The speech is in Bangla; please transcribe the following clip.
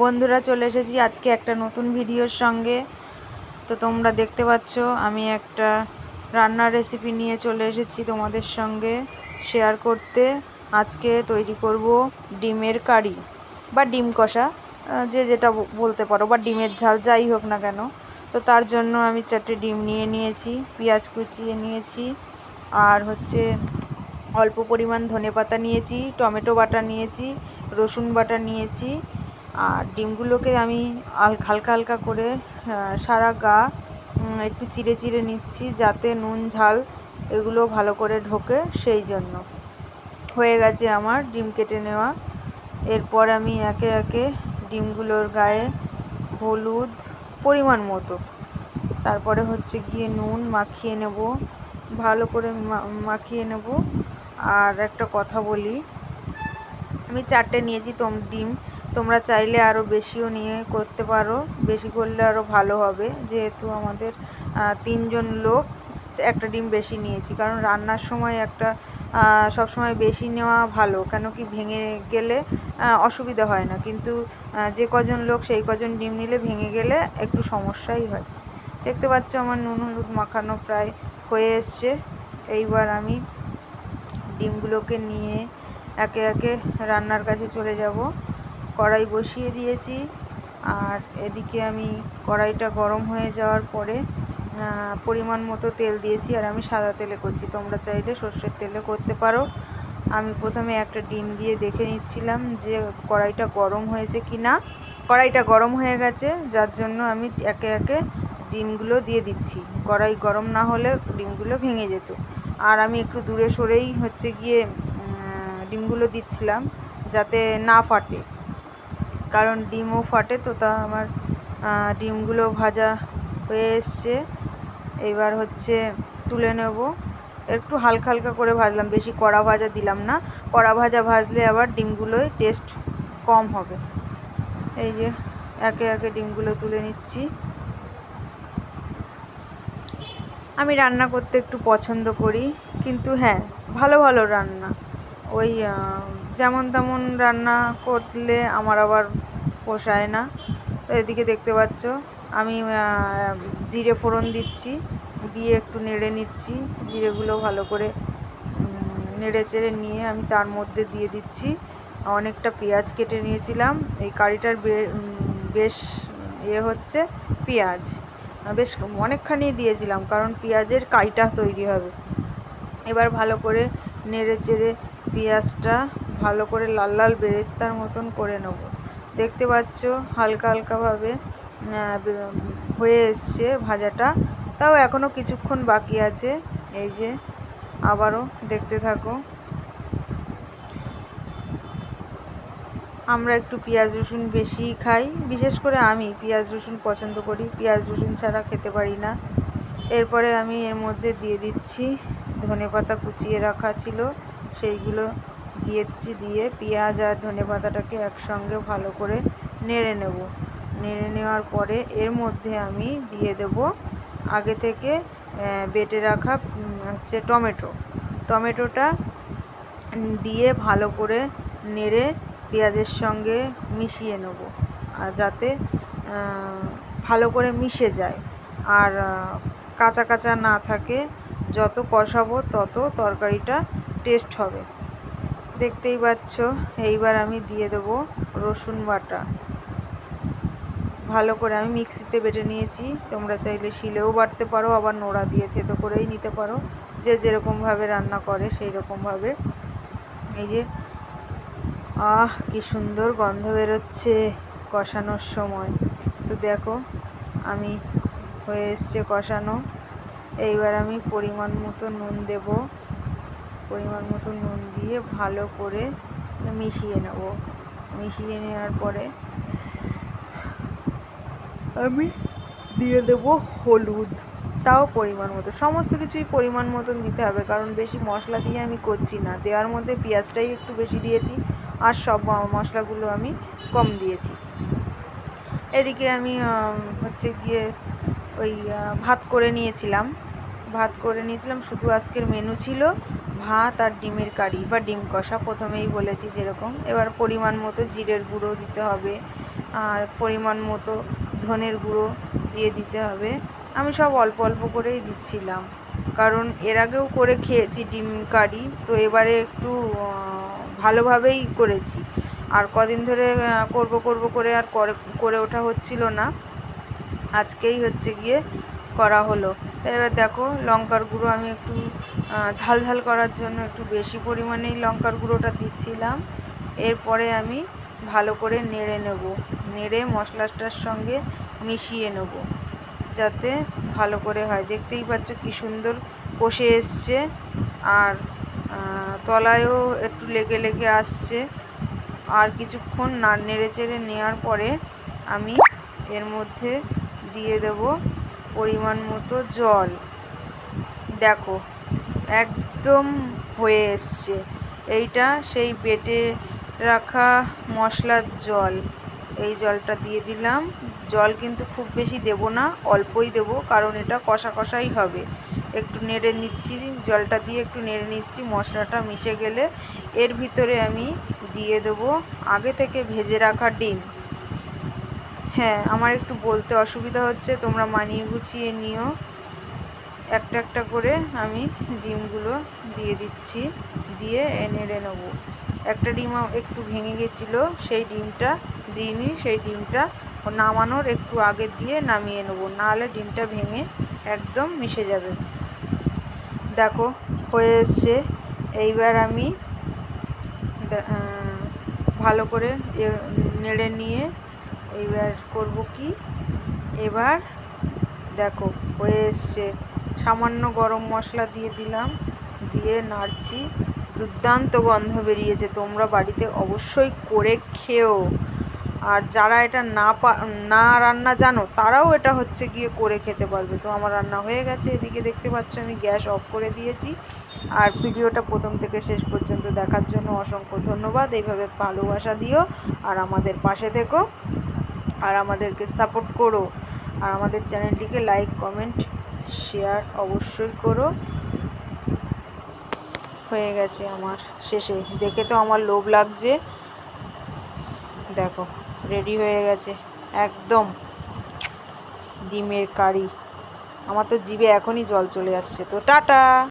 বন্ধুরা চলে এসেছি আজকে একটা নতুন ভিডিওর সঙ্গে। তো তোমরা দেখতে পাচ্ছ, আমি একটা রান্নার রেসিপি নিয়ে চলে এসেছি তোমাদের সঙ্গে শেয়ার করতে। আজকে তৈরি করব ডিমের কারি বা ডিম কষা যে যেটা বলতে পারো, বা ডিমের ঝাল যাই হোক না কেন। তো তার জন্য আমি চারটে ডিম নিয়ে নিয়েছি, পেঁয়াজ কুচিয়ে নিয়েছি, আর হচ্ছে অল্প পরিমাণ ধনেপাতা নিয়েছি, টমেটো বাটা নিয়েছি, রসুন বাটা নিয়েছি আর ডিমগুলোকে আমি হালকা হালকা করে সারা গা একটু চিড়ে চিড়ে নিচ্ছি যাতে নুন, ঝাল এগুলো ভালো করে ঢোকে সেই জন্য। হয়ে গেছে আমার ডিম কেটে নেওয়া। এরপর আমি একে একে ডিমগুলোর গায়ে হলুদ পরিমাণ মতো। তারপরে হচ্ছে গিয়ে নুন মাখিয়ে নেব, ভালো করে মাখিয়ে নেব। আর একটা কথা বলি আমি চারটে নিয়েছি, তোম, ডিম। তোমরা চাইলে আরও বেশিও নিয়ে করতে পারো। বেশি করলে আরও ভালো হবে। যেহেতু আমাদের তিনজন লোক, একটা ডিম বেশি নিয়েছি। কারণ রান্নার সময় একটা সবসময় বেশি নেওয়া ভালো। কেন কি ভেঙে গেলে অসুবিধা হয় না। কিন্তু যে কজন লোক সেই কজন ডিম নিলে ভেঙে গেলে একটু সমস্যাই হয়। দেখতে পাচ্ছ আমার নুন হলুদ মাখানো প্রায় হয়ে এসছে। এইবার আমি ডিমগুলোকে নিয়ে একে একে রান্নার কাছে চলে যাব। কড়াই বসিয়ে দিয়েছি। আর এদিকে আমি কড়াইটা গরম হয়ে যাওয়ার পরে পরিমাণ মতো তেল দিয়েছি আর আমি সাদা তেলে করছি। তোমরা চাইলে সর্ষের তেলে করতে পারো। আমি প্রথমে একটা ডিম দিয়ে দেখে নিচ্ছিলাম যে কড়াইটা গরম হয়েছে কি না কড়াইটা গরম হয়ে গেছে, যার জন্য আমি একে একে ডিমগুলো দিয়ে দিচ্ছি। কড়াই গরম না হলে ডিমগুলো ভেঙে যেত। আর আমি একটু দূরে সরেই হচ্ছে গিয়ে ডিমগুলো দিচ্ছিলাম যাতে না ফাটে। কারণ ডিমও ফাটে তো, তা আমার ডিমগুলো ভাজা হয়ে এসছে। এবার হচ্ছে তুলে নেব। একটু হালকা হালকা করে ভাজলাম, বেশি কড়া ভাজা দিলাম না। কড়া ভাজা ভাজলে আবার ডিমগুলোয় টেস্ট কম হবে। এই যে, একে একে ডিমগুলো তুলে নিচ্ছি। আমি রান্না করতে একটু পছন্দ করি, কিন্তু হ্যাঁ ভালো ভালো রান্না। ওই যেমন তেমন রান্না করলে আমার আবার পোষায় না। তো এদিকে দেখতে পাচ্ছ, আমি জিরে ফোড়ন দিচ্ছি, দিয়ে একটু নেড়ে নিচ্ছি, জিরেগুলো ভালো করে নেড়ে চেড়ে নিয়ে আমি তার মধ্যে দিয়ে দিচ্ছি। অনেকটা পেঁয়াজ কেটে নিয়েছিলাম, এই কারিটার বেশ ইয়ে হচ্ছে পেঁয়াজ। বেশ অনেকখানি দিয়েছিলাম, কারণ পেঁয়াজের কাইটা তৈরি হবে। এবার ভালো করে নেড়ে চেড়ে পেঁয়াজটা ভালো করে লাল লাল বেরেস্তার মতন করে নেব। দেখতে পাচ্ছ হালকা হালকাভাবে হয়ে এসছে ভাজাটা। তাও এখনও কিছুক্ষণ বাকি আছে। এই যে, আবারও দেখতে থাকো। আমরা একটু পেঁয়াজ রসুন বেশিই খাই, বিশেষ করে আমি পেঁয়াজ রসুন পছন্দ করি। পেঁয়াজ রসুন ছাড়া খেতে পারি না। এরপরে আমি এর মধ্যে দিয়ে দিচ্ছি ধনেপাতা কুচিয়ে রাখা ছিল। সেইগুলো দিয়েছি, দিয়ে পেঁয়াজ আর ধনেপাতাটাকে একসঙ্গে ভালো করে নেড়ে নেব। নেড়ে নেওয়ার পরে এর মধ্যে আমি দিয়ে দেব আগে থেকে বেটে রাখা হচ্ছে টমেটো। টমেটোটা দিয়ে ভালো করে নেড়ে পেঁয়াজের সঙ্গে মিশিয়ে নেব, আর যাতে ভালো করে মিশে যায়। আর কাঁচা কাঁচা না থাকে, যত কষাবো তত তরকারিটা টেস্ট হবে। দেখতেই পাচ্ছ, এইবার আমি দিয়ে দেবো রসুন বাটা। ভালো করে আমি মিক্সিতে বেটে নিয়েছি। তোমরা চাইলে শিলেও বাটতে পারো, আবার নোড়া দিয়ে থেতো করেই নিতে পারো। যে যেরকমভাবে রান্না করে সেই রকমভাবে এই যে, আহ, কি সুন্দর গন্ধ বেরোচ্ছে কষানোর সময়। তো দেখো, আমি হয়ে এসছে কষানো। এইবার আমি পরিমাণ মতো নুন দেব। পরিমাণ মতো নুন দিয়ে ভালো করে মিশিয়ে নেব। মিশিয়ে নেওয়ার পরে আমি দিয়ে দেব হলুদ। তাও পরিমাণ মতো। সমস্ত কিছুই পরিমাণ মতন দিতে হবে, কারণ বেশি মশলা দিয়ে আমি করছি না। দেওয়ার মধ্যে পেঁয়াজটাই একটু বেশি দিয়েছি আর সব মশলাগুলো আমি কম দিয়েছি। এদিকে আমি হচ্ছে গিয়ে ওই ভাত করে নিয়েছিলাম। ভাত করে নিয়েছিলাম। শুধু আজকের মেনু ছিল। ভাত আর ডিমের কারি বা ডিম কষা প্রথমেই বলেছি যেরকম। এবার পরিমাণ মতো জিরের গুঁড়ো দিতে হবে আর পরিমাণ মতো ধনের গুঁড়ো দিয়ে দিতে হবে। আমি সব অল্প অল্প করেই দিচ্ছিলাম, কারণ এর আগেও করে খেয়েছি ডিম কারি, তো এবারে একটু ভালোভাবেই করেছি। আর কদিন ধরে করব করব করে আর করে ওঠা হচ্ছিল না। আজকেই হচ্ছে গিয়ে করা হলো। এবার দেখো লঙ্কার গুঁড়ো আমি একটু ঝাল ঝাল করার জন্য একটু বেশি পরিমাণেই লঙ্কার গুঁড়োটা দিচ্ছিলাম। এরপরে আমি ভালো করে নেড়ে নেব। নেড়ে মশলাটার সঙ্গে মিশিয়ে নেব, যাতে ভালো করে হয়। দেখতেই পাচ্ছ কি সুন্দর কষে এসছে। আর তলায়ও একটু লেগে লেগে আসছে। আর কিছুক্ষণ না, নেড়ে চেড়ে নেওয়ার পরে আমি এর মধ্যে দিয়ে দেব পরিমাণ মতো জল। দেখো একদম হয়ে এসছে। এইটা সেই বেটে রাখা মশলার জল। এই জলটা দিয়ে দিলাম। জল কিন্তু খুব বেশি দেব না, অল্পই দেব, কারণ এটা কষা কষাই হবে। একটু নেড়ে নিচ্ছি, জলটা দিয়ে একটু নেড়ে নিচ্ছি, মশলাটা মিশে গেলে এর ভিতরে আমি দিয়ে দেবো আগে থেকে ভেজে রাখা ডিম। হ্যাঁ আমার একটু বলতে অসুবিধা হচ্ছে, তোমরা মানিয়ে গুছিয়ে নিও। একটা একটা করে আমি ডিমগুলো দিয়ে দিচ্ছি, দিয়ে নেড়ে নেব। একটা ডিম একটু ভেঙে গেছিল, সেই ডিমটা দিইনি, সেই ডিমটা নামানোর একটু আগে দিয়ে নামিয়ে নেব। নাহলে ডিমটা ভেঙে একদম মিশে যাবে। দেখো, হয়ে এসছে। এইবার আমি ভালো করে নেড়ে নিয়ে এইবার করব কি? এবার দেখো, হয়ে এসছে। সামান্য গরম মশলা দিয়ে দিলাম, দিয়ে নাড়ছি। দুর্দান্ত গন্ধ বেরিয়েছে, তোমরা বাড়িতে অবশ্যই করে খেও। আর যারা এটা না না রান্না জানো, তারাও এটা হচ্ছে গিয়ে করে খেতে পারবে। তো আমার রান্না হয়ে গেছে, এদিকে দেখতে পাচ্ছ আমি গ্যাস অফ করে দিয়েছি। আর ভিডিওটা প্রথম থেকে শেষ পর্যন্ত দেখার জন্য অসংখ্য ধন্যবাদ। এইভাবে ভালোবাসা দিও, আর আমাদের পাশে থেকো, আর আমাদেরকে সাপোর্ট করো। আর আমাদের চ্যানেলটিকে লাইক, কমেন্ট শেয়ার অবশ্যই করো। হয়ে গেছে আমার শেষে। দেখে তো আমার লোভ লাগছে। দেখো রেডি হয়ে গেছে। একদম ডিমের কারি। আমার তো জিভে এখনই জল চলে আসছে। তো টাটা!